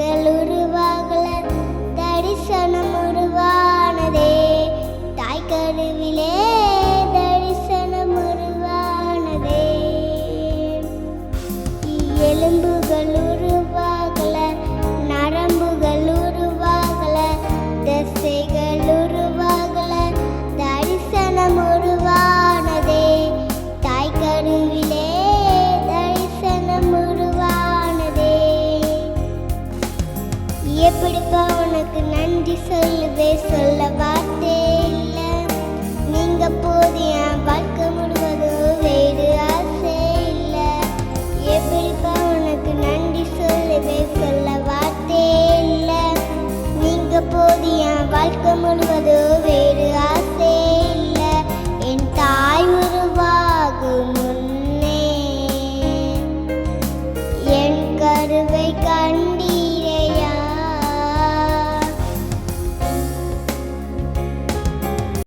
கண்கள் உருவாகல தரிசனம் உருவானதே. தாய் கருவிலே தரிசனம் உருவானதே. எலும்புகள் உருவ எப்படிப்பா உனக்கு நன்றி சொல்லுதே? சொல்ல வார்த்தை இல்லை. நீங்க போது என் வாழ்க்கை முழுவதும் வேறு ஆசை இல்லை. எப்படிப்பா உனக்கு நன்றி சொல்லுதே? சொல்ல வார்த்தை இல்லை. நீங்க போது என் வாழ்க்கை முழு